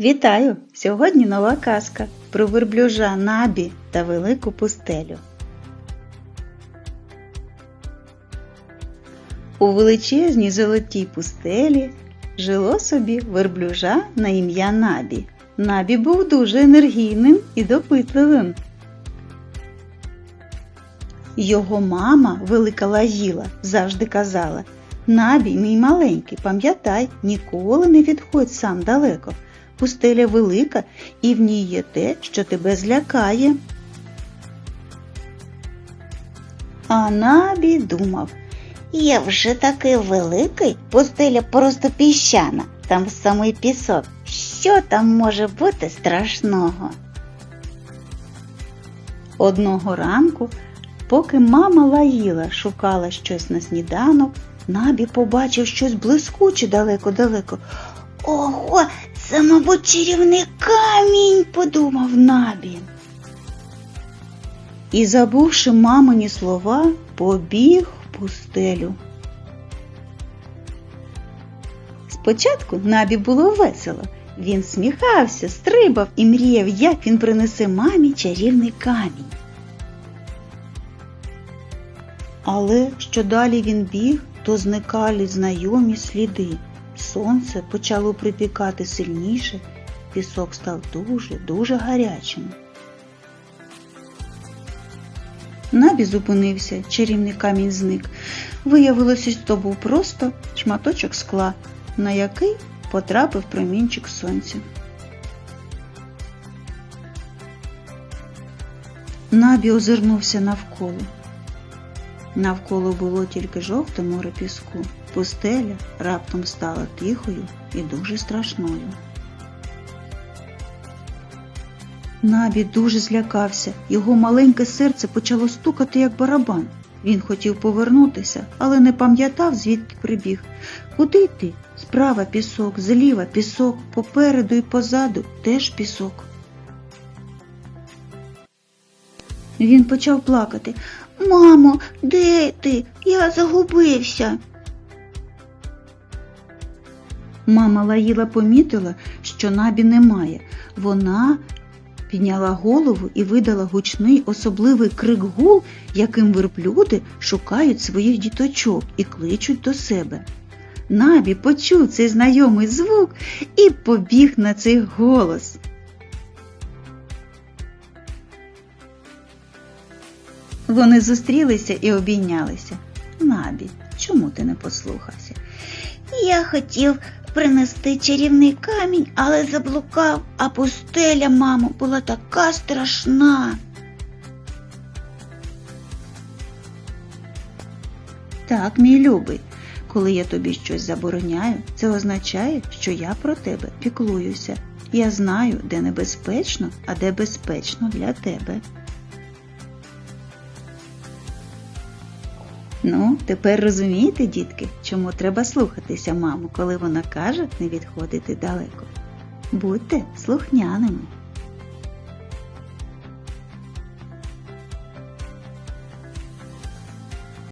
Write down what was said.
Вітаю! Сьогодні нова казка про верблюжа Набі та велику пустелю. У величезній золотій пустелі жило собі верблюжа на ім'я Набі. Набі був дуже енергійним і допитливим. Його мама, велика Лагіла, завжди казала Набі, мій маленький, пам'ятай, ніколи не відходь сам далеко. Пустеля велика, і в ній є те, що тебе злякає. А Набі думав, Я вже такий великий, пустеля просто піщана, там самий пісок. Що там може бути страшного? одного ранку, поки мама Лагіла шукала щось на сніданок, Набі побачив щось блискуче далеко-далеко. Ого, це, мабуть, чарівний камінь, подумав Набі. І, забувши мамині слова, побіг в пустелю. Спочатку Набі було весело. Він сміхався, стрибав і мріяв, як він принесе мамі чарівний камінь. Але що далі він біг, то зникали знайомі сліди. Сонце почало припікати сильніше, пісок став дуже, дуже гарячим. Набі зупинився, чарівний камінь зник. Виявилося, що то був просто шматочок скла, на який потрапив промінчик сонця. Набі озирнувся навколо. Навколо було тільки жовте море піску. Пустеля раптом стала тихою і дуже страшною. Набі дуже злякався, його маленьке серце почало стукати, як барабан. Він хотів повернутися, але не пам'ятав, звідки прибіг. Куди йти? Справа пісок, зліва пісок, попереду і позаду теж пісок. Він почав плакати. Мамо, де ти? Я загубився. Мама Лаїла помітила, що набі немає. Вона підняла голову і видала гучний особливий крик гул, яким верблюди шукають своїх діточок і кличуть до себе. Набі почув цей знайомий звук і побіг на цей голос. Вони зустрілися і обійнялися. Набі, чому ти не послухався? Я хотів принести чарівний камінь, але заблукав, а пустеля, мамо, була така страшна. Так, мій любий, коли я тобі щось забороняю, це означає, що я про тебе піклуюся. Я знаю, де небезпечно, а де безпечно для тебе. Ну, тепер розумієте, дітки, чому треба слухатися маму, коли вона каже не відходити далеко. Будьте слухняними.